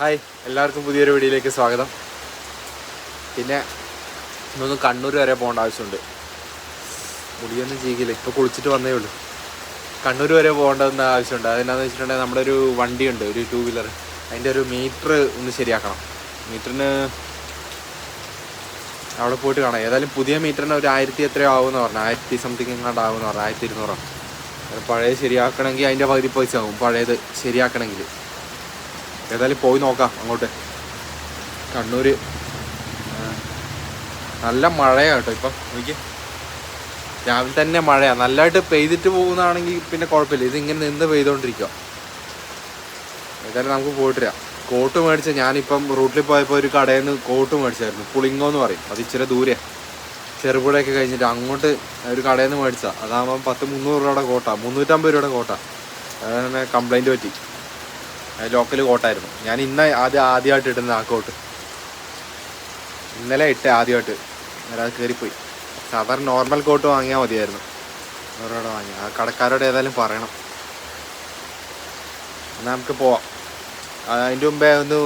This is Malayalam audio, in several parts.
ഹായ് എല്ലാവർക്കും പുതിയൊരു വീഡിയോയിലേക്ക് സ്വാഗതം. പിന്നെ ഇന്നൊന്ന് കണ്ണൂർ വരെ പോകേണ്ട ആവശ്യമുണ്ട്. മുടിയൊന്നും ചെയ്യില്ല ഇപ്പോൾ കുളിച്ചിട്ട് വന്നേ ഉള്ളൂ. കണ്ണൂർ വരെ പോകേണ്ടതെന്ന് ആവശ്യമുണ്ട്. അതെന്നാന്ന് വെച്ചിട്ടുണ്ടെങ്കിൽ നമ്മുടെ ഒരു വണ്ടിയുണ്ട് ഒരു ടു വീലർ അതിന്റെ ഒരു മീറ്റർ ഒന്ന് ശരിയാക്കണം. മീറ്ററിന് അവിടെ പോയിട്ട് കാണാം. ഏതായാലും പുതിയ മീറ്ററിന് ഒരു ആയിരത്തി എത്രയോ ആവുമെന്ന് പറഞ്ഞു ആയിരത്തി സംതിങ് എങ്ങാണ്ട് ആവുമെന്ന് പറഞ്ഞു ആയിരത്തി ഇരുന്നൂറാണ് പഴയത് ശരിയാക്കണമെങ്കിൽ അതിന്റെ പകുതി പൈസ ആവും. പഴയത് ശരിയാക്കണമെങ്കിൽ. ഏതായാലും പോയി നോക്കാം അങ്ങോട്ട്. കണ്ണൂര്. നല്ല മഴയാണ് കേട്ടോ ഇപ്പം. നോക്കി രാവിലെ തന്നെ മഴയാണ് നല്ലതായിട്ട് പെയ്തിട്ട് പോകുന്നതാണെങ്കിൽ പിന്നെ കുഴപ്പമില്ല. ഇത് ഇങ്ങനെ നിന്ന് പെയ്തുകൊണ്ടിരിക്കുക ഏതായാലും നമുക്ക് പോയിട്ട് വരാം. കോട്ട് മേടിച്ച ഞാനിപ്പം റൂട്ടിൽ പോയപ്പോൾ ഒരു കടയിൽ നിന്ന് കോട്ട് മേടിച്ചായിരുന്നു. പുളിങ്ങോ എന്ന് പറയും. അത് ഇച്ചിരി ദൂരെ ചെറുപുഴയൊക്കെ കഴിഞ്ഞിട്ട് അങ്ങോട്ട് ഒരു കടയിൽ നിന്ന് മേടിച്ചാൽ അതാകുമ്പം പത്ത് മുന്നൂറ് രൂപയുടെ കോട്ടാണ് മുന്നൂറ്റമ്പത് രൂപയുടെ കോട്ടാണ് അതങ്ങനെ കംപ്ലൈന്റ് പറ്റി. ലോക്കൽ കോട്ടായിരുന്നു. ഞാൻ ഇന്ന് ആദ്യം ആദ്യമായിട്ട് ഇടുന്ന ആ കോട്ട്. ഇന്നലെ ഇട്ട് ആദ്യമായിട്ട്. ഒരാൾ കയറിപ്പോയി സാധാരണ നോർമൽ കോട്ട് വാങ്ങിയാൽ മതിയായിരുന്നു. അവരോട് വാങ്ങി ആ കടക്കാരോട് ഏതായാലും പറയണം. എന്നാൽ നമുക്ക് പോവാം. അതിന്റെ മുമ്പേ ഒന്ന്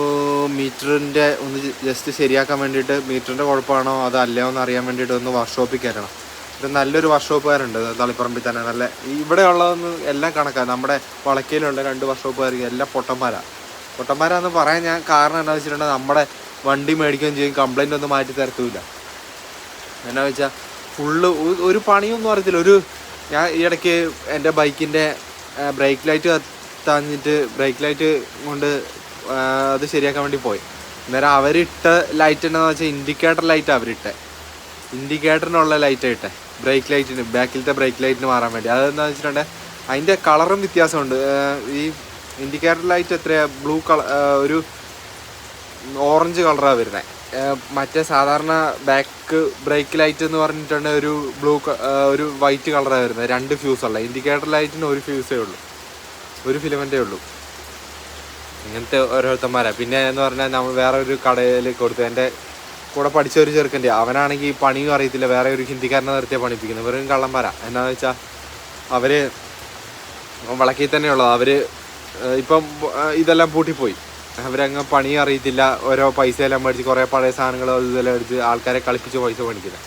മീറ്ററിന്റെ ഒന്ന് ജസ്റ്റ് ശരിയാക്കാൻ വേണ്ടിയിട്ട് മീറ്ററിന്റെ കുഴപ്പമാണോ അതല്ലയോ എന്ന് അറിയാൻ വേണ്ടിയിട്ട് ഒന്ന് വർക്ക്ഷോപ്പിൽ കയറണം. ഇത് നല്ലൊരു വർഷോപ്പുകാരുണ്ട്. തളിപ്പറമ്പിൽ തന്നെ നല്ല ഇവിടെ ഉള്ളതെന്ന് എല്ലാം കണക്കാണ് നമ്മുടെ വളക്കയിലുള്ള രണ്ട് വർഷോപ്പുകാർക്ക് എല്ലാം പൊട്ടന്മാരാണ് പൊട്ടന്മാരാന്ന് പറയാൻ ഞാൻ കാരണം എന്താണെന്ന് വെച്ചിട്ടുണ്ടെങ്കിൽ നമ്മുടെ വണ്ടി മേടിക്കുകയും ചെയ്യും. കംപ്ലൈന്റ് ഒന്നും മാറ്റി തരത്തുമില്ല. എന്നാ വെച്ചാൽ ഫുള്ള് ഒരു പണിയൊന്നും അറിയത്തില്ല. ഒരു ഞാൻ ഈ ഇടയ്ക്ക് എന്റെ ബൈക്കിന്റെ ബ്രേക്ക് ലൈറ്റ് കത്താഞ്ഞിട്ട് ബ്രേക്ക് ലൈറ്റ് കൊണ്ട് അത് ശരിയാക്കാൻ വേണ്ടി പോയി. അന്നേരം അവരിട്ട ലൈറ്റ് എന്താണെന്ന് വെച്ചാൽ ഇൻഡിക്കേറ്റർ ലൈറ്റ് അവരിട്ടെ. ഇൻഡിക്കേറ്ററിനുള്ള ലൈറ്റ് ഇട്ടെ. ബ്രേക്ക് ലൈറ്റിന് ബാക്കിലത്തെ ബ്രേക്ക് ലൈറ്റിന് മാറാൻ വേണ്ടി. അതെന്താണെന്ന് വെച്ചിട്ടുണ്ടെങ്കിൽ അതിന്റെ കളറും വ്യത്യാസമുണ്ട്. ഈ ഇൻഡിക്കേറ്റർ ലൈറ്റ് എത്രയാണ് ബ്ലൂ കളർ ഒരു ഓറഞ്ച് കളറാണ് വരുന്നത് മറ്റേ സാധാരണ ബാക്ക് ബ്രേക്ക് ലൈറ്റ് എന്ന് പറഞ്ഞിട്ടുണ്ടെങ്കിൽ ഒരു ബ്ലൂ ഒരു വൈറ്റ് കളറാണ് വരുന്നത് രണ്ട് ഫ്യൂസ് ഉള്ള. ഇൻഡിക്കേറ്റർ ലൈറ്റിന് ഒരു ഫ്യൂസേ ഉള്ളൂ. ഒരു ഫിലമെന്റേ ഉള്ളൂ. ഇങ്ങനത്തെ ഓരോരുത്തന്മാരാണ് പിന്നെ എന്ന് പറഞ്ഞാൽ നമ്മൾ വേറെ ഒരു കടയിൽ കൊടുത്തു എന്റെ കൂടെ പഠിച്ച ഒരു ചെറുക്കന്റെ. അവനാണെങ്കിൽ പണിയും അറിയത്തില്ല. വേറെ ഒരു ഹിന്ദിക്കാരനെ നിർത്തിയ പണിപ്പിക്കുന്നത്. വെറും കള്ളന്മാരാ. എന്നാന്ന് വെച്ചാൽ അവർ വളക്കി തന്നെയുള്ളത് ഏഹ് ഇപ്പം ഇതെല്ലാം പൂട്ടിപ്പോയി. അവരങ്ങ് പണി അറിയത്തില്ല. ഓരോ പൈസ എല്ലാം മേടിച്ച് കുറേ പഴയ സാധനങ്ങൾ ഇതെല്ലാം എടുത്ത് ആൾക്കാരെ കളിപ്പിച്ച് പൈസ പണിക്കില്ല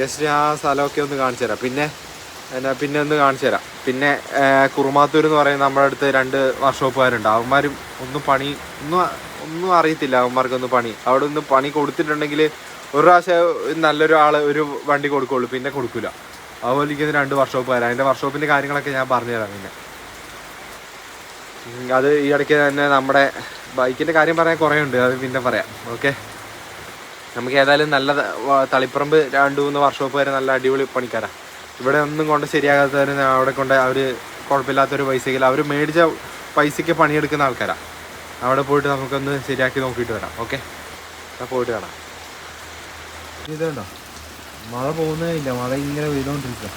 ജസ്റ്റ് ആ സ്ഥലമൊക്കെ ഒന്ന് കാണിച്ചു തരാം. പിന്നെ എന്നാ പിന്നെ ഒന്ന് കാണിച്ചു തരാം. പിന്നെ കുറുമാത്തൂർ എന്ന് പറയുന്ന നമ്മുടെ അടുത്ത് രണ്ട് വർക്ക്ഷോപ്പുകാരുണ്ട്. അവന്മാരും ഒന്നും പണി ഒന്നും ഒന്നും അറിയത്തില്ല അവന്മാർക്കൊന്നും പണി. അവിടെ ഒന്ന് പണി കൊടുത്തിട്ടുണ്ടെങ്കിൽ ഒരു പ്രാവശ്യം നല്ലൊരു ആൾ ഒരു വണ്ടി കൊടുക്കുള്ളൂ പിന്നെ കൊടുക്കില്ല അതുപോലെ എനിക്ക് രണ്ട് വർക്ക്ഷോപ്പുകാർ അതിന്റെ വർക്ക്ഷോപ്പിന്റെ കാര്യങ്ങളൊക്കെ ഞാൻ പറഞ്ഞുതരാം പിന്നെ. അത് ഈ ഇടയ്ക്ക് തന്നെ നമ്മുടെ ബൈക്കിന്റെ കാര്യം പറയാൻ കുറേ ഉണ്ട് അത് പിന്നെ പറയാം. ഓക്കെ? നമുക്ക് ഏതായാലും നല്ല തളിപ്പറമ്പ് രണ്ട് മൂന്ന് വർക്ക്ഷോപ്പ് വരെ നല്ല അടിപൊളി പണിക്കാരാണ് ഇവിടെ ഒന്നും കൊണ്ട് ശരിയാകാത്തവർ അവിടെ കൊണ്ട് അവർ കുഴപ്പമില്ലാത്തൊരു പൈസയ്ക്ക് അവർ മേടിച്ച പൈസയ്ക്ക് പണിയെടുക്കുന്ന ആൾക്കാരാണ് അവിടെ പോയിട്ട് നമുക്കൊന്ന് ശരിയാക്കി നോക്കിയിട്ട് വരാം ഓക്കെ പോയിട്ട് കാണാം. ഇതുണ്ടോ? മഴ പോകുന്നേ ഇല്ല മഴ ഇങ്ങനെ പെയ്തുകൊണ്ടിരിക്കുക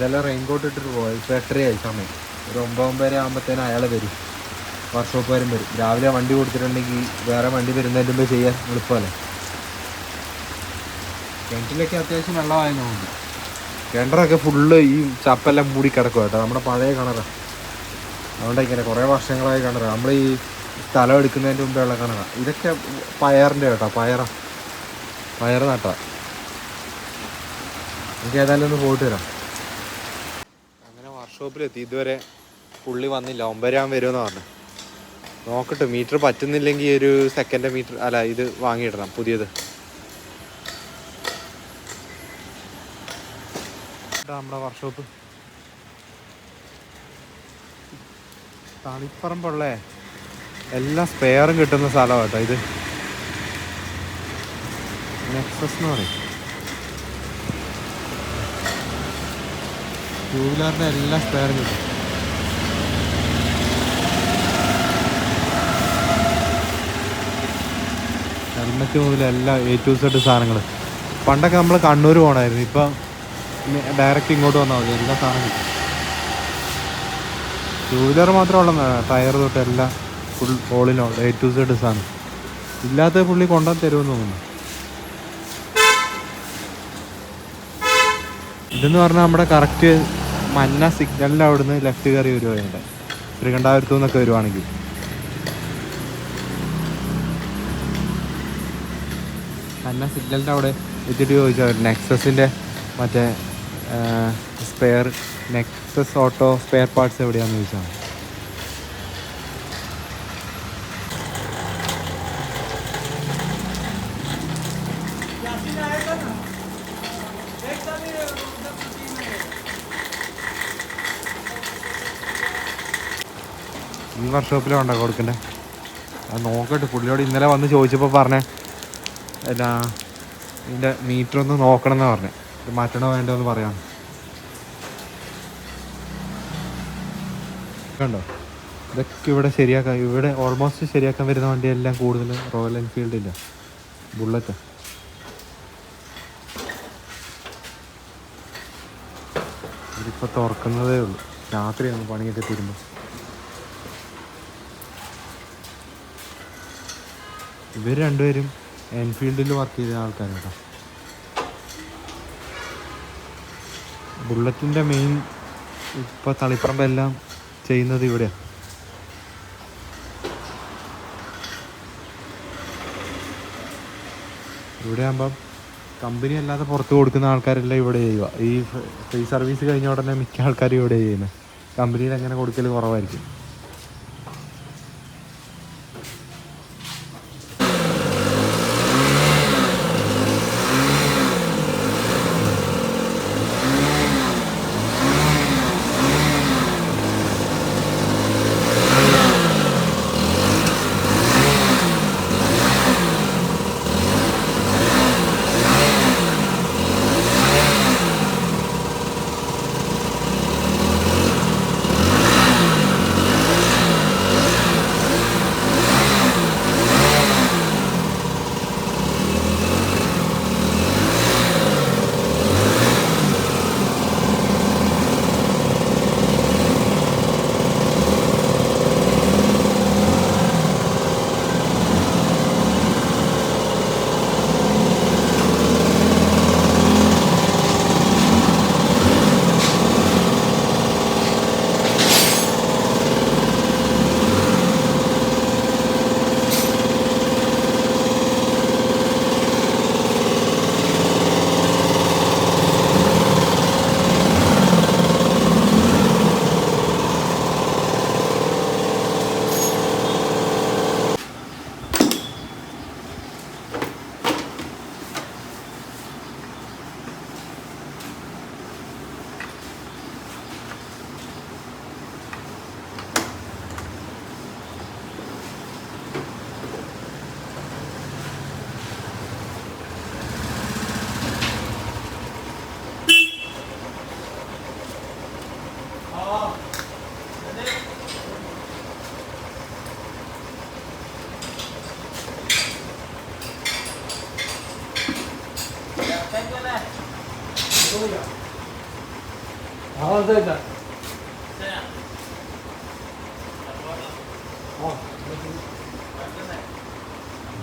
റെയിൻ റെയിൻകോട്ട് ഇട്ടിട്ട് പോകാം ഇപ്പോൾ എട്ടരയായി സമയം. ഒരു ഒമ്പത് ഒമ്പതര ആകുമ്പോഴത്തേനും അയാൾ വരും വർക്ക്ഷോപ്പുകാരും വരും. രാവിലെ വണ്ടി കൊടുത്തിട്ടുണ്ടെങ്കിൽ വേറെ വണ്ടി വരുന്നതിന്റെ മുമ്പ് ചെയ്യാൻ എളുപ്പമല്ലേ? കിണറ്റിലൊക്കെ അത്യാവശ്യം വെള്ളമായെന്ന് തോന്നുന്നു. കിണറൊക്കെ ഫുള്ള് ഈ ചപ്പെല്ലാം മൂടി കിടക്കും കേട്ടോ. നമ്മുടെ പഴയ കിണറാണ് അതുകൊണ്ടൊക്കെ കുറേ വർഷങ്ങളായി കിണറാണ് നമ്മൾ ഈ സ്ഥലം എടുക്കുന്നതിന്റെ മുമ്പേ ഉള്ള കണക ഇതൊക്കെ പയറിന്റെ കേട്ടോ പയറ. പയർ നട്ടാ. എനിക്ക് ഏതായാലും ഒന്ന് പോയിട്ട് വരാം. അങ്ങനെ വർക്ക്ഷോപ്പിലെത്തി. ഇതുവരെ പുള്ളി വന്നില്ല. ഒമ്പരാൻ വരുമെന്ന് പറഞ്ഞു. നോക്കട്ടെ മീറ്റർ പറ്റുന്നില്ലെങ്കിൽ ഒരു സെക്കൻഡ് മീറ്റർ അല്ല ഇത് വാങ്ങിയിടണം പുതിയത്. നമ്മുടെ വർക്ക്ഷോപ്പ്. തളിപ്പറമ്പുള്ളേ എല്ലാ സ്പെയറും കിട്ടുന്ന സ്ഥലമാണ് കേട്ടോ ഇത്. നെക്സസ് എന്ന് പറയും. ടൂ വീലറിന്റെ എല്ലാ സ്പെയറും കിട്ടും. ഹെൽമറ്റ് മുതൽ എല്ലാ എ ടു സെഡ് സാധനങ്ങൾ പണ്ടൊക്കെ നമ്മൾ കണ്ണൂർ പോകണമായിരുന്നു ഇപ്പം ഡയറക്റ്റ് ഇങ്ങോട്ട് വന്നാൽ മതി. എല്ലാ സാധനങ്ങളും ടൂ വീലർ മാത്രമുള്ള ടയർ തൊട്ട് എല്ലാം full all A to Z സാധനം. ഇല്ലാത്ത പുള്ളി കൊണ്ടു തരുമെന്ന് തോന്നുന്നു. ഇതെന്ന് പറഞ്ഞാൽ നമ്മുടെ കറക്റ്റ് മന്ന സിഗ്നലിന്റെ അവിടുന്ന് ലെഫ്റ്റ് കയറി വരുവാണ് തിരുകണ്ടാപുരത്തു നിന്നൊക്കെ വരുവാണെങ്കിൽ. മന്ന സിഗ്നലിന്റെ അവിടെ എത്തിയിട്ട് ചോദിച്ചാൽ നെക്സസിന്റെ മറ്റേ spare Nexus auto spare parts എവിടെയാണെന്ന് ചോദിച്ചാൽ മതി. ഈ കൊടുക്കണ്ടേ? അത് നോക്കട്ടെ പുള്ളിയോട് ഇന്നലെ വന്ന് ചോദിച്ചപ്പോൾ പറഞ്ഞേ എന്നാ ഇതിന്റെ മീറ്റർ ഒന്ന് നോക്കണം എന്നാ പറഞ്ഞേ. ഇത് മാറ്റണോ വേണ്ടോ എന്ന് പറയാം. കണ്ടോ? ഇതൊക്കെ ഇവിടെ ശരിയാക്കാൻ ഇവിടെ ഓൾമോസ്റ്റ് ശരിയാക്കാൻ വരുന്ന വണ്ടിയെല്ലാം കൂടുതൽ റോയൽ എൻഫീൽഡില്ല ബുള്ളറ്റ് ഇതിപ്പോൾ തുറക്കുന്നതേ ഉള്ളൂ. രാത്രിയാണ് പണിയൊക്കെ തീരുമ്പോൾ ഇവർ രണ്ടുപേരും എൻഫീൽഡിൽ വർക്ക് ചെയ്ത ആൾക്കാരാണ് ബുള്ളറ്റിന്റെ മെയിൻ ഇപ്പോൾ തളിപ്പറമ്പെല്ലാം ചെയ്യുന്നത് ഇവിടെയാണ് ഇവിടെ ആകുമ്പം കമ്പനി അല്ലാതെ പുറത്ത് കൊടുക്കുന്ന ആൾക്കാരെല്ലാം ഇവിടെ ചെയ്യുക ഈ ഫ്രീ സർവീസ് കഴിഞ്ഞ ഉടനെ മിക്ക ആൾക്കാരും ഇവിടെ ചെയ്യുന്നത് കമ്പനിയിൽ അങ്ങനെ കൊടുക്കൽ കുറവായിരിക്കും.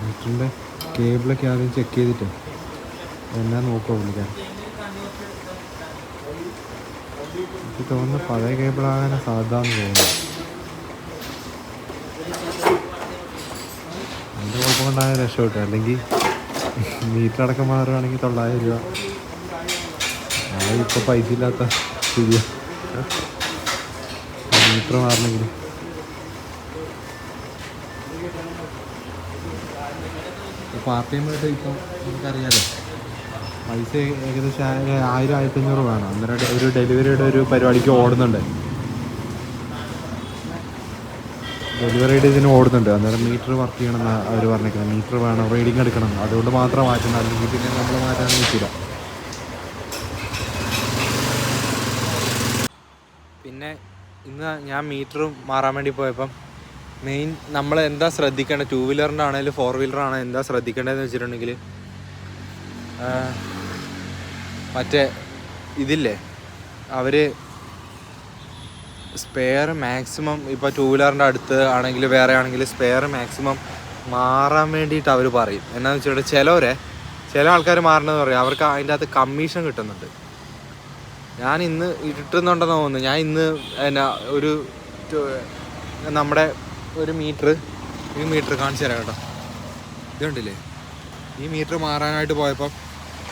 മീറ്ററിന്റെ കേബിളൊക്കെ ആദ്യം ചെക്ക് ചെയ്തിട്ട് എന്നാ നോക്കുക പുള്ളിക്കാൻ എനിക്ക് തോന്നുന്നു പഴയ കേബിളാകാനാണ് സാധ്യത എന്ന് തോന്നുന്നു. അതിന്റെ കുഴപ്പം കൊണ്ടായ രക്ഷപ്പെട്ടു. അല്ലെങ്കിൽ മീറ്റർ അടക്കം മാറുകയാണെങ്കിൽ തൊള്ളായിരം രൂപ. ഇപ്പോൾ പൈസ ഇല്ലാത്ത മീറ്റർ മാറണമെങ്കിൽ പാർട്ട് ടൈം ആയിട്ട് ഇപ്പം നമുക്കറിയാലോ പൈസ ഏകദേശം ആയിരം ആയിരത്തി അഞ്ഞൂറ് വേണം. അന്നേരം ഒരു ഡെലിവറിയുടെ ഒരു പരിപാടിക്ക് ഓടുന്നുണ്ട്. ഡെലിവറിയുടെ ഇതിന് ഓടുന്നുണ്ട്. അന്നേരം മീറ്റർ വർക്ക് ചെയ്യണമെന്നാണ് അവർ പറഞ്ഞേക്കുന്നത്. മീറ്റർ വേണം റീഡിങ് എടുക്കണം. അതുകൊണ്ട് മാത്രം മാറ്റണം അല്ലെങ്കിൽ പിന്നെ നമ്മൾ മാറ്റാൻ നിൽക്കില്ല പിന്നെ ഇന്ന് ഞാൻ മീറ്ററും മാറാൻ വേണ്ടി പോയപ്പം മെയിൻ നമ്മൾ എന്താ ശ്രദ്ധിക്കേണ്ടത്? ടു വീലറിന്റെ ആണെങ്കിലും ഫോർ വീലർ ആണെങ്കിലും എന്താ ശ്രദ്ധിക്കേണ്ടതെന്ന് വെച്ചിട്ടുണ്ടെങ്കിൽ മറ്റേ ഇതില്ലേ? അവർ സ്പെയർ മാക്സിമം ഇപ്പോൾ ടു വീലറിന്റെ അടുത്ത് ആണെങ്കിൽ വേറെ ആണെങ്കിൽ സ്പെയർ മാക്സിമം മാറാൻ വേണ്ടിയിട്ട് അവർ പറയും. എന്നാന്ന് വെച്ചിട്ടുണ്ടെങ്കിൽ ചിലവരെ ചില ആൾക്കാർ മാറണമെന്ന് പറയും. അവർക്ക് അതിന്റെ അകത്ത് കമ്മീഷൻ കിട്ടുന്നുണ്ട്. ഞാൻ ഇന്ന് കിട്ടുന്നുണ്ടെന്ന് തോന്നുന്നു. ഞാൻ ഇന്ന് എന്നാ ഒരു നമ്മുടെ ഒരു മീറ്റർ ഈ മീറ്റർ കാണിച്ചു തരാം കേട്ടോ. ഇത് കണ്ടില്ലേ ഈ മീറ്റർ മാറാനായിട്ട് പോയപ്പം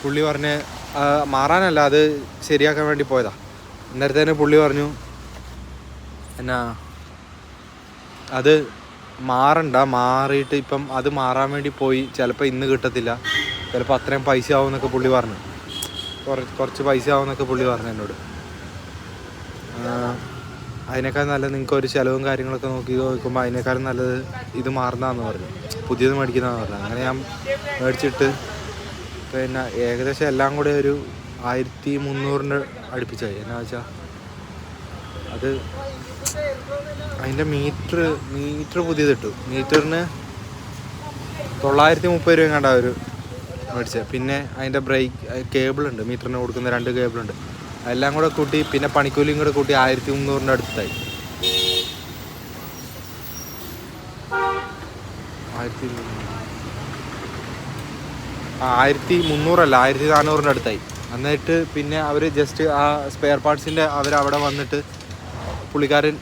പുള്ളി പറഞ്ഞ് "ആ, മാറാനല്ല അത് ശരിയാക്കാൻ വേണ്ടി പോയതാ. നേരത്തെ തന്നെ പുള്ളി പറഞ്ഞു എന്നാ അത് മാറണ്ട മാറിയിട്ട് ഇപ്പം അത് മാറാൻ വേണ്ടി പോയി ചിലപ്പോൾ ഇന്ന് കിട്ടത്തില്ല ചിലപ്പോൾ അത്രയും പൈസ ആവും എന്നൊക്കെ പുള്ളി പറഞ്ഞു. കുറച്ച് പൈസ ആവുമെന്നൊക്കെ പുള്ളി പറഞ്ഞു എന്നോട്. അതിനേക്കാൾ നല്ലത് നിങ്ങൾക്ക് ഒരു ചിലവും കാര്യങ്ങളൊക്കെ നോക്കി നോക്കുമ്പോൾ അതിനേക്കാളും നല്ലത് ഇത് മാറുന്നതെന്ന് പറഞ്ഞു. പുതിയത് മേടിക്കുന്നതെന്ന് പറഞ്ഞു. അങ്ങനെ ഞാൻ മേടിച്ചിട്ട് പിന്നെ ഏകദേശം എല്ലാം കൂടെ ഒരു ആയിരത്തി മുന്നൂറിന്റെ അടുപ്പിച്ചായി. എന്നാ വെച്ചാൽ അത് അതിന്റെ മീറ്റർ മീറ്റർ പുതിയത് ഇട്ടു മീറ്ററിന് തൊള്ളായിരത്തി മുപ്പത് രൂപ കണ്ട ഒരു മേടിച്ചത്. പിന്നെ അതിന്റെ ബ്രേക്ക് കേബിൾ ഉണ്ട്. മീറ്ററിന് കൊടുക്കുന്ന രണ്ട് കേബിൾ ഉണ്ട്. എല്ലാം കൂടെ കൂട്ടി പിന്നെ പണിക്കൂലിയും കൂടെ കൂട്ടി ആയിരത്തി മുന്നൂറിന്റെ അടുത്തായി. ആയിരത്തി ആയിരത്തി മുന്നൂറല്ല ആയിരത്തി നാനൂറിന്റെ അടുത്തായി. എന്നിട്ട് പിന്നെ അവർ ജസ്റ്റ് ആ സ്പെയർ പാർട്സിന്റെ അവിടെ വന്നിട്ട് പുള്ളിക്കാരൻ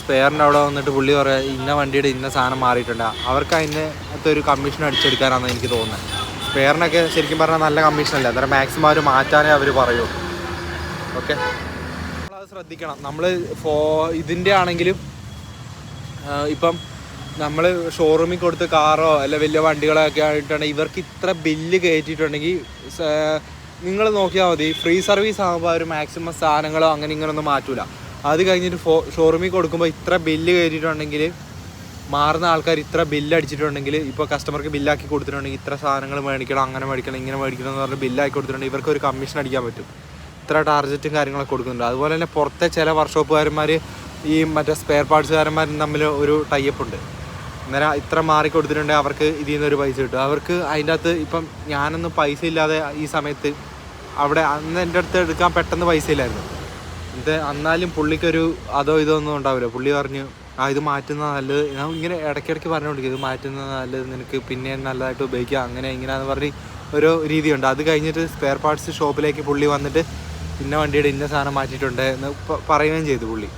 സ്പെയറിന്റെ അവിടെ വന്നിട്ട് പുള്ളി പറയുക ഇന്ന വണ്ടിയുടെ ഇന്ന സാധനം മാറിയിട്ടുണ്ട്. അവർക്ക് അതിനകത്ത് ഒരു കമ്മീഷൻ അടിച്ചെടുക്കാനാണ് എനിക്ക് തോന്നുന്നത്. സ്പെയറിനൊക്കെ ശരിക്കും പറഞ്ഞാൽ നല്ല കമ്മീഷനല്ല അന്നേരം മാക്സിമം അവർ മാറ്റാനേ അവർ പറയൂ. ഓക്കെ നമ്മളത് ശ്രദ്ധിക്കണം. നമ്മൾ ഫോ ഇതിന്റെ ആണെങ്കിലും ഇപ്പം നമ്മൾ ഷോറൂമിൽ കൊടുത്ത് കാറോ അല്ല വലിയ വണ്ടികളൊക്കെ ആയിട്ടുണ്ടെങ്കിൽ ഇവർക്ക് ഇത്ര ബില്ല് കയറ്റിയിട്ടുണ്ടെങ്കിൽ നിങ്ങൾ നോക്കിയാൽ മതി. ഫ്രീ സർവീസ് ആകുമ്പോൾ അവർ മാക്സിമം സാധനങ്ങളോ അങ്ങനെ ഇങ്ങനെയൊന്നും മാറ്റൂല. അത് കഴിഞ്ഞിട്ട് ഫോ ഷോറൂമിൽ കൊടുക്കുമ്പോൾ ഇത്ര ബില്ല് കയറ്റിയിട്ടുണ്ടെങ്കിൽ മാറുന്ന ആൾക്കാർ ഇത്ര ബില്ല് അടിച്ചിട്ടുണ്ടെങ്കിൽ ഇപ്പോൾ കസ്റ്റമർക്ക് ബില്ലാക്കി കൊടുത്തിട്ടുണ്ടെങ്കിൽ ഇത്ര സാധനങ്ങൾ മേടിക്കണം അങ്ങനെ മേടിക്കണം ഇങ്ങനെ മേടിക്കണം എന്ന് പറഞ്ഞ് ബില്ലാക്കി കൊടുത്തിട്ടുണ്ടെങ്കിൽ ഇവർക്ക് ഒരു കമ്മീഷൻ അടിക്കാൻ പറ്റും. ഇത്ര ടാർജറ്റും കാര്യങ്ങളൊക്കെ കൊടുക്കുന്നുണ്ട്. അതുപോലെ തന്നെ പുറത്തെ ചില വർക്ക്ഷോപ്പുകാരന്മാർ ഈ മറ്റേ സ്പെയർ പാർട്സുകാരന്മാരും തമ്മിൽ ഒരു ടൈപ്പ് ഉണ്ട്. അന്നേരം ഇത്ര മാറി കൊടുത്തിട്ടുണ്ടെങ്കിൽ അവർക്ക് ഇതിൽ നിന്നൊരു പൈസ കിട്ടും. അവർക്ക് അതിന്റെ അകത്ത് ഇപ്പം ഞാനൊന്നും പൈസ ഇല്ലാതെ ഈ സമയത്ത് അവിടെ അന്ന് എന്റെ അടുത്ത് എടുക്കാൻ പെട്ടെന്ന് പൈസ ഇല്ലായിരുന്നു. ഇത് എന്നാലും പുള്ളിക്കൊരു അതോ ഇതോ ഒന്നും ഉണ്ടാവില്ല. പുള്ളി പറഞ്ഞു ആ ഇത് മാറ്റുന്ന നല്ലത്. ഞാൻ ഇങ്ങനെ ഇടയ്ക്കിടയ്ക്ക് പറഞ്ഞുകൊണ്ടിരിക്കും ഇത് മാറ്റുന്നത് നല്ലത് നിനക്ക് പിന്നെ നല്ലതായിട്ട് ഉപയോഗിക്കാം അങ്ങനെ ഇങ്ങനെയാന്ന് പറഞ്ഞ് ഒരു രീതിയുണ്ട്. അത് കഴിഞ്ഞിട്ട് സ്പെയർ പാർട്സ് ഷോപ്പിലേക്ക് പുള്ളി വന്നിട്ട് ഇന്ന വണ്ടിയുടെ ഇന്ന സാധനം മാറ്റിയിട്ടുണ്ട് എന്ന് പറയുകയും ചെയ്തു പുള്ളി.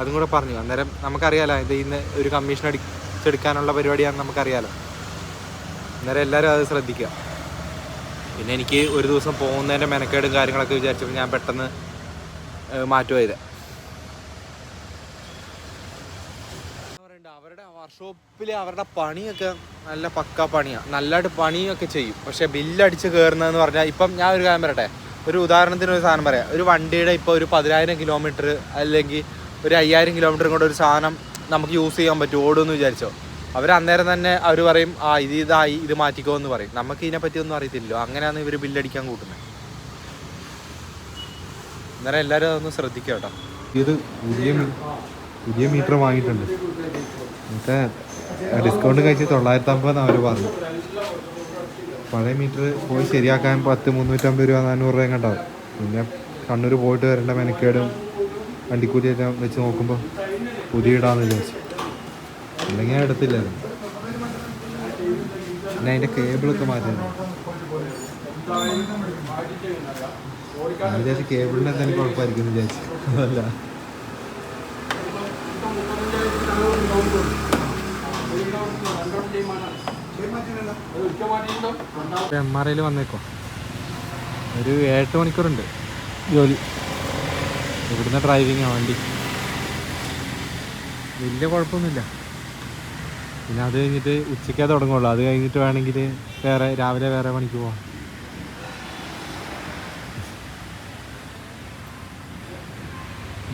അതും കൂടെ പറഞ്ഞു. അന്നേരം നമുക്കറിയാലോ ഇത് ഇന്ന് ഒരു കമ്മീഷൻ അടിച്ചെടുക്കാനുള്ള പരിപാടിയാണെന്ന് നമുക്കറിയാലോ. അന്നേരം എല്ലാവരും അത് ശ്രദ്ധിക്കുക. പിന്നെ എനിക്ക് ഒരു ദിവസം പോകുന്നതിന്റെ മെനക്കേടും കാര്യങ്ങളൊക്കെ വിചാരിച്ചപ്പോൾ ഞാൻ പെട്ടെന്ന് ചെയ്തേ. പറയുന്നുണ്ട്, അവരുടെ വർക്ക്ഷോപ്പിൽ അവരുടെ പണിയൊക്കെ നല്ല പക്ക പണിയാണ് നല്ലതായിട്ട് പണിയൊക്കെ ചെയ്യും. പക്ഷെ ബില്ലടിച്ച് കയറുന്നതെന്ന് പറഞ്ഞാൽ ഇപ്പം ഞാൻ ഒരു കാര്യം പറയട്ടെ? ഒരു ഉദാഹരണത്തിന് ഒരു സാധനം പറയാം. ഒരു വണ്ടിയുടെ ഇപ്പോൾ ഒരു പതിനായിരം കിലോമീറ്റർ അല്ലെങ്കിൽ ഒരു അയ്യായിരം കിലോമീറ്റർ കൊണ്ട് ഒരു സാധനം നമുക്ക് യൂസ് ചെയ്യാൻ പറ്റും. ഓടുമെന്ന് വിചാരിച്ചോ? അവർ അന്നേരം തന്നെ അവർ പറയും ആ ഇത് ഇതായി ഇത് മാറ്റിക്കോ എന്ന് പറയും. നമുക്ക് ഇതിനെപ്പറ്റി ഒന്നും അറിയത്തില്ലല്ലോ. അങ്ങനെയാണ് ഇവർ ബില്ലടിക്കാൻ കൂട്ടുന്നത് അന്നേരം എല്ലാവരും അതൊന്ന് ശ്രദ്ധിക്കുക കേട്ടോ. ഇത് പുതിയ പുതിയ മീറ്റർ വാങ്ങിയിട്ടുണ്ട്. എന്നിട്ട് ഡിസ്കൗണ്ട് കഴിച്ച് തൊള്ളായിരത്തി അമ്പതെന്ന് അവർ പറഞ്ഞു. പഴയ മീറ്റർ പോയി ശരിയാക്കാൻ പത്ത് മുന്നൂറ്റമ്പത് രൂപ നാനൂറ് രൂപ കണ്ടാവും പിന്നെ കണ്ണൂർ പോയിട്ട് വരേണ്ട മെനക്കേടും വണ്ടിക്കൂലി എല്ലാം വെച്ച് നോക്കുമ്പോൾ പുതിയ ഇടാന്ന് വിചാരിച്ചു. അല്ലെങ്കിൽ ഞാൻ എടുത്തില്ലായിരുന്നു പിന്നെ അതിന്റെ കേബിളൊക്കെ മാറ്റിയിരുന്നു വിചാരിച്ചു കേബിളിന് എന്തായാലും കുഴപ്പമായിരിക്കും വിചാരിച്ചു. അതല്ല. എം ആർ ഐയിൽ വന്നേക്കോ. ഒരു എട്ട് മണിക്കൂറുണ്ട് ജോലി. ഇവിടുന്ന് ഡ്രൈവിങ്ങാണ് വണ്ടി. വലിയ കുഴപ്പമൊന്നുമില്ല. പിന്നെ അത് കഴിഞ്ഞിട്ട് ഉച്ചയ്ക്കേ തുടങ്ങുള്ളൂ. അത് കഴിഞ്ഞിട്ട് വേണമെങ്കിൽ വേറെ രാവിലെ വേറെ പണിക്ക് പോവാം.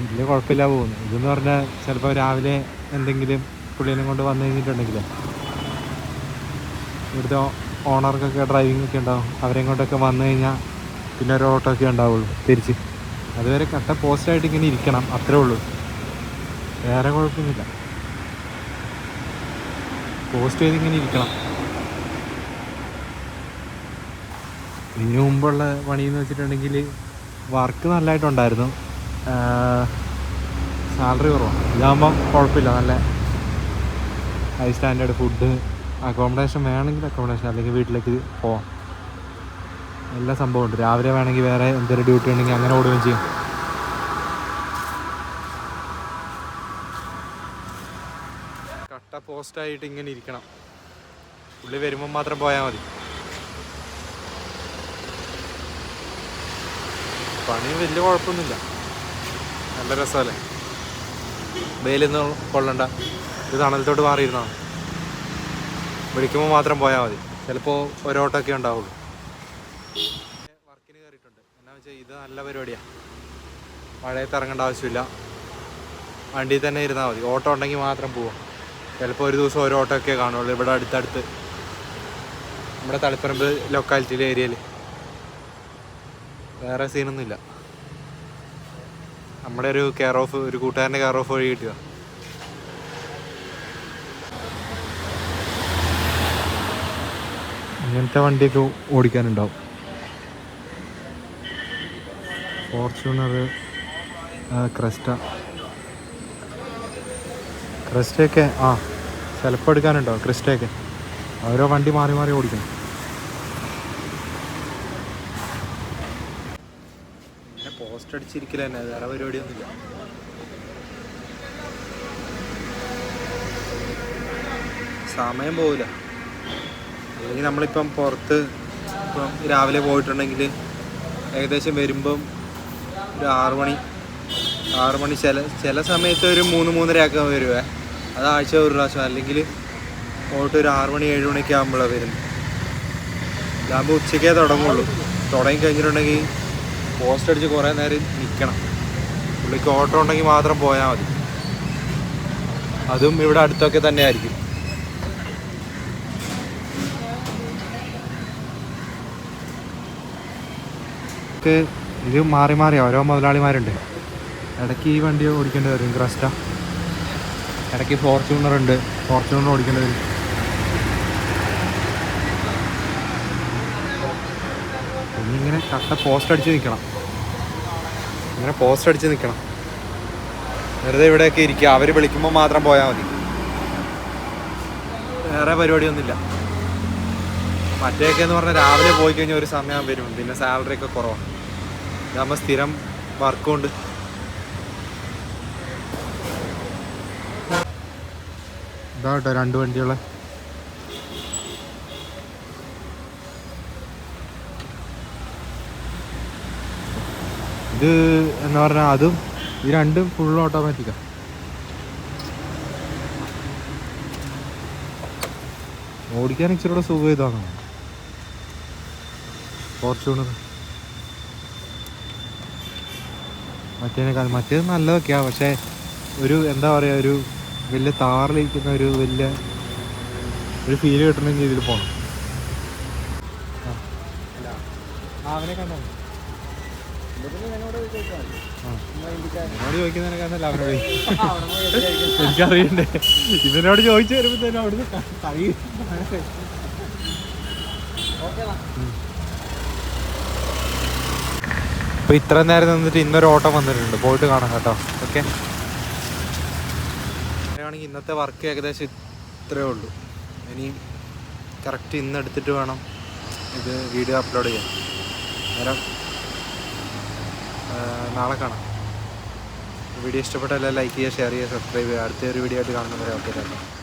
വലിയ കുഴപ്പമില്ല പോകുന്നു. ഇതെന്ന് പറഞ്ഞാൽ ചിലപ്പോൾ രാവിലെ എന്തെങ്കിലും പുള്ളിനെ കൊണ്ട് വന്നു കഴിഞ്ഞിട്ടുണ്ടെങ്കിൽ ഇവിടുത്തെ ഓണർക്കൊക്കെ ഡ്രൈവിംഗ് ഒക്കെ ഉണ്ടാവും. അവരെയും കൊണ്ടൊക്കെ വന്നു കഴിഞ്ഞാൽ പിന്നെ ഒരു ഓട്ടോ ഒക്കെ ഉണ്ടാവുള്ളൂ തിരിച്ച്. അതുവരെ കട്ട പോസ്റ്റായിട്ട് ഇങ്ങനെ ഇരിക്കണം അത്രേ ഉള്ളൂ. വേറെ കുഴപ്പമൊന്നുമില്ല. പോസ്റ്റ് ചെയ്ത് ഇങ്ങനെ ഇരിക്കണം. ഇതിനു മുമ്പുള്ള പണിയെന്ന് വെച്ചിട്ടുണ്ടെങ്കിൽ വർക്ക് നല്ലതായിട്ടുണ്ടായിരുന്നു സാലറി കുറവാണ് ഇതാകുമ്പം കുഴപ്പമില്ല. നല്ല ഹൈ സ്റ്റാൻഡേർഡ് ഫുഡ് അക്കോമഡേഷൻ വേണമെങ്കിൽ അക്കോമഡേഷൻ അല്ലെങ്കിൽ വീട്ടിലേക്ക് പോവാം. എല്ലാ സംഭവമുണ്ട് രാവിലെ വേണമെങ്കിൽ വേറെ എന്തൊരു ഡ്യൂട്ടി ഉണ്ടെങ്കിൽ അങ്ങനെ ഓടുകയും ചെയ്യും. കട്ട പോസ്റ്റായിട്ട് ഇങ്ങനെ ഇരിക്കണം. പുള്ളി വരുമ്പോൾ മാത്രം പോയാൽ മതി. പണി വലിയ കുഴപ്പമൊന്നുമില്ല. നല്ല രസമല്ലേ? വെയിലൊന്നും കൊള്ളണ്ട. ഇത് തണലത്തോട്ട് മാറിയിരുന്നാണ് വിളിക്കുമ്പോൾ മാത്രം പോയാൽ മതി. ചിലപ്പോൾ ഒരോട്ടൊക്കെ ഉണ്ടാവുള്ളൂ. വർക്കിന് കയറിയിട്ടുണ്ട്. എന്നാ വെച്ചാൽ ഇത് നല്ല പരിപാടിയാണ് മഴയത്ത് ഇറങ്ങേണ്ട ആവശ്യമില്ല. വണ്ടിയിൽ തന്നെ ഇരുന്നാൽ മതി. ഓട്ടോ ഉണ്ടെങ്കിൽ മാത്രം പോവാം. ചിലപ്പോൾ ഒരു ദിവസം ഒരു ഓട്ടോക്കെ കാണുള്ളൂ ഇവിടെ അടുത്തടുത്ത്. നമ്മുടെ തളിപ്പറമ്പ് ലൊക്കാലിറ്റിയിലെ ഏരിയയിൽ വേറെ സീനൊന്നുമില്ല നമ്മുടെ ഒരു കെയർ ഓഫ് ഒരു കൂട്ടുകാരന്റെ കെയർ ഓഫ് വഴി കിട്ടിയതാ. ഇങ്ങനത്തെ വണ്ടിയൊക്കെ ഓടിക്കാനുണ്ടാവും. ഫോർച്യൂണർ ക്രസ്റ്റ ക്രസ്റ്റയൊക്കെ ആ ചിലപ്പോൾ എടുക്കാനുണ്ടാവും ക്രിസ്റ്റയൊക്കെ ഓരോ വണ്ടി മാറി മാറി ഓടിക്കണം പിന്നെ അടിച്ചിരിക്കല തന്നെ വേറെ പരിപാടിയൊന്നുമില്ല. സമയം പോവില്ല. അല്ലെങ്കിൽ നമ്മളിപ്പം പുറത്ത് ഇപ്പം രാവിലെ പോയിട്ടുണ്ടെങ്കിൽ ഏകദേശം വരുമ്പം ഒരു ആറു മണി ആറു മണി ചില ചില സമയത്ത് ഒരു മൂന്ന് മൂന്നരയൊക്കെ വരുവേ. അത് ആഴ്ച ഒരു പ്രാവശ്യം. അല്ലെങ്കിൽ പോയിട്ട് ഒരു ആറു മണി ഏഴ് മണിയൊക്കെ ആകുമ്പോഴാണ് വരുന്നത്. ഇതാകുമ്പോൾ ഉച്ചയ്ക്കേ തുടങ്ങുള്ളൂ. തുടങ്ങി കഴിഞ്ഞിട്ടുണ്ടെങ്കിൽ പോസ്റ്റ് അടിച്ച് കുറേ നേരം നിൽക്കണം പുള്ളിക്ക് ഓട്ടോ ഉണ്ടെങ്കിൽ മാത്രം പോയാൽ മതി. അതും ഇവിടെ അടുത്തൊക്കെ തന്നെ ആയിരിക്കും ഇത് മാറി മാറി ഓരോ മുതലാളിമാരുണ്ട്. ഇടയ്ക്ക് ഈ വണ്ടി ഓടിക്കേണ്ടി വരും ക്രസ്റ്റ ഇടയ്ക്ക് ഫോർച്യൂണർ ഉണ്ട് ഫോർച്യൂണർ ഓടിക്കേണ്ടി വരും. ഇങ്ങനെ കട്ട പോസ്റ്റ് അടിച്ച് നിൽക്കണം ഇങ്ങനെ പോസ്റ്റ് അടിച്ച് നിൽക്കണം വെറുതെ ഇവിടെയൊക്കെ ഇരിക്കുക. അവർ വിളിക്കുമ്പോൾ മാത്രം പോയാൽ മതി. വേറെ പരിപാടിയൊന്നുമില്ല. മറ്റേയൊക്കെ എന്ന് പറഞ്ഞാൽ രാവിലെ പോയി കഴിഞ്ഞാൽ ഒരു സമയം വരും. പിന്നെ സാലറി ഒക്കെ കുറവാണ്. ഇതാകുമ്പോൾ സ്ഥിരം വർക്കും ഉണ്ട്. കേട്ടോ രണ്ട് വണ്ടിയുള്ള ഇത് എന്ന് പറഞ്ഞാൽ അതും ഈ രണ്ടും ഫുൾ ഓട്ടോമാറ്റിക്കാണ് ഓടിക്കാൻ ഇച്ചിരി കൂടെ സുഖം ഇതാണ്. ഫോർച്യൂണർ മറ്റേനേക്കാൾ മറ്റേത് നല്ലതൊക്കെയാണ് പക്ഷേ ഒരു എന്താ പറയുക ഒരു വലിയ താറിലിരിക്കുന്ന ഒരു വലിയ ഒരു ഫീൽ കിട്ടണമെങ്കിൽ ഇതിൽ പോകണം അവനെ കണ്ടോ? എന്നോട് ചോദിക്കുന്നതിനെക്കാന്നല്ല അവനോട് എനിക്കറിയണ്ടേ. ഇവനോട് ചോദിച്ചു വരുമ്പോഴത്തേനും അവിടുന്ന് കഴിയും അപ്പൊ ഇത്ര നേരം നിന്നിട്ട് ഇന്നൊരു ഓട്ടം വന്നിട്ടുണ്ട്. പോയിട്ട് കാണാം കേട്ടോ. ഓക്കെ ആണെങ്കിൽ ഇന്നത്തെ വർക്ക് ഏകദേശം ഇത്രേ ഉള്ളൂ. ഇനി കറക്റ്റ് ഇന്ന് എടുത്തിട്ട് വേണം ഇത് വീഡിയോ അപ്ലോഡ് ചെയ്യാൻ. നേരം നാളെ കാണാം. വീഡിയോ ഇഷ്ടപ്പെട്ടാൽ ലൈക്ക് ചെയ്യുക ഷെയർ ചെയ്യുക സബ്സ്ക്രൈബ് ചെയ്യുക. അടുത്ത ഒരു വീഡിയോ ആയിട്ട് കാണുന്നവരെ ഓക്കെ